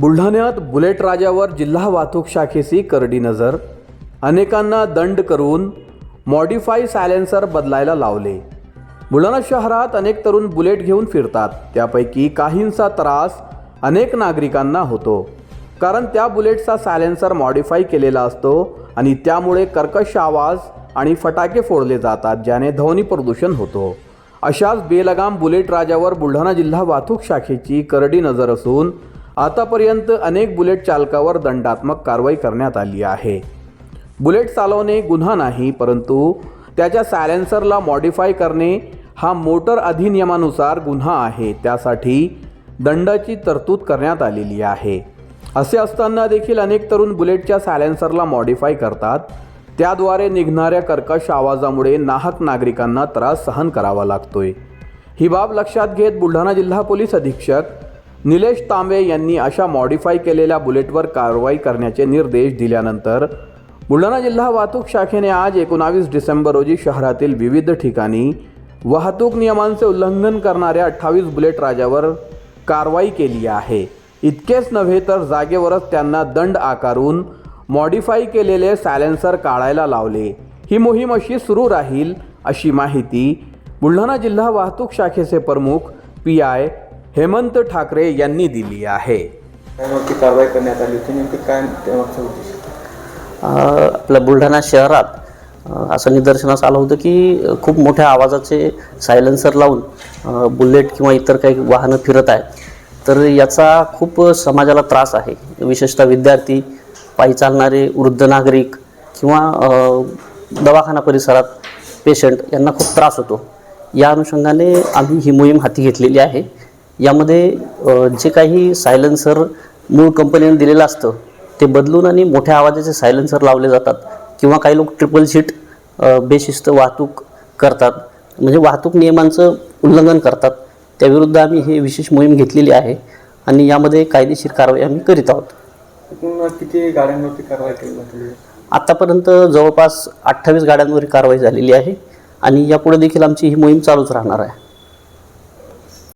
बुलढाण्यात बुलेट राजावर जिल्हा वाहतूक शाखेची करडी नजर. अनेकांना दंड करून मॉडिफाय सायलेन्सर बदलायला लावले. बुलढाणा शहरात अनेक तरुण बुलेट घेऊन फिरतात. त्यापैकी काहींचा त्रास अनेक नागरिकांना होतो. कारण त्या बुलेटचा सायलेन्सर मॉडिफाय केलेला असतो आणि त्यामुळे कर्कश आवाज आणि फटाके फोडले जातात ज्याने ध्वनी प्रदूषण होतो. अशाच बेलगाम बुलेट राजावर बुलढाणा जिल्हा वाहतूक शाखेची करडी नजर असून आतापर्यंत अनेक बुलेट चालकावर दंडात्मक कारवाई करण्यात आली आहे. बुलेट चालवणे गुन्हा नाही परंतु त्याच्या सायलेन्सरला मॉडिफाय करणे हा मोटर अधिनियमानुसार गुन्हा आहे. त्यासाठी दंडाची तरतूद करण्यात आलेली आहे. असे असताना देखील अनेक तरुण बुलेटच्या सायलेन्सरला मॉडिफाय करतात. त्याद्वारे निघणाऱ्या कर्कश आवाजामुळे नाहक नागरिकांना त्रास सहन करावा लागतोय. ही बाब लक्षात घेत बुलढाणा जिल्हा पोलीस अधीक्षक निलेश तांबे यांनी अशा मॉडिफाय केलेल्या बुलेटवर कारवाई करण्याचे निर्देश दिल्यानंतर बुलढाणा जिल्हा वाहतूक शाखेने आज एकोणावीस डिसेंबर रोजी शहरातील विविध ठिकाणी वाहतूक नियमांचे उल्लंघन करणाऱ्या अठ्ठावीस बुलेट राजावर कारवाई केली आहे. इतकेच नव्हे तर जागेवरच त्यांना दंड आकारून मॉडिफाय केलेले सायलेन्सर काढायला लावले. ही मोहीम अशी सुरू राहील अशी माहिती बुलढाणा जिल्हा वाहतूक शाखेचे प्रमुख पी आय हेमंत ठाकरे यांनी दिली आहे. कारवाई करण्यात आली होती. नेमकी काय आपल्या बुलढाणा शहरात असं निदर्शनास आलं होतं की खूप मोठ्या आवाजाचे सायलेन्सर लावून बुलेट किंवा इतर काही वाहनं फिरत आहेत. तर याचा खूप समाजाला त्रास आहे. विशेषतः विद्यार्थी पायी चालणारे वृद्ध नागरिक किंवा दवाखाना परिसरात पेशंट यांना खूप त्रास होतो. या अनुषंगाने आम्ही ही मोहीम हाती घेतलेली आहे. यामध्ये जे काही सायलेन्सर मूळ कंपनीने दिलेलं असतं ते बदलून आणि मोठ्या आवाजाचे सायलेन्सर लावले जातात. किंवा काही लोक ट्रिपल सीट बेशिस्त वाहतूक करतात. म्हणजे वाहतूक नियमांचं उल्लंघन करतात. त्याविरुद्ध आम्ही ही विशेष मोहीम घेतलेली आहे आणि यामध्ये कायदेशीर कारवाई आम्ही करीत आहोत. किती गाड्यांवरती कारवाई केली जाते? आत्तापर्यंत जवळपास अठ्ठावीस गाड्यांवर कारवाई झालेली आहे आणि यापुढे देखील आमची ही मोहीम चालूच राहणार आहे.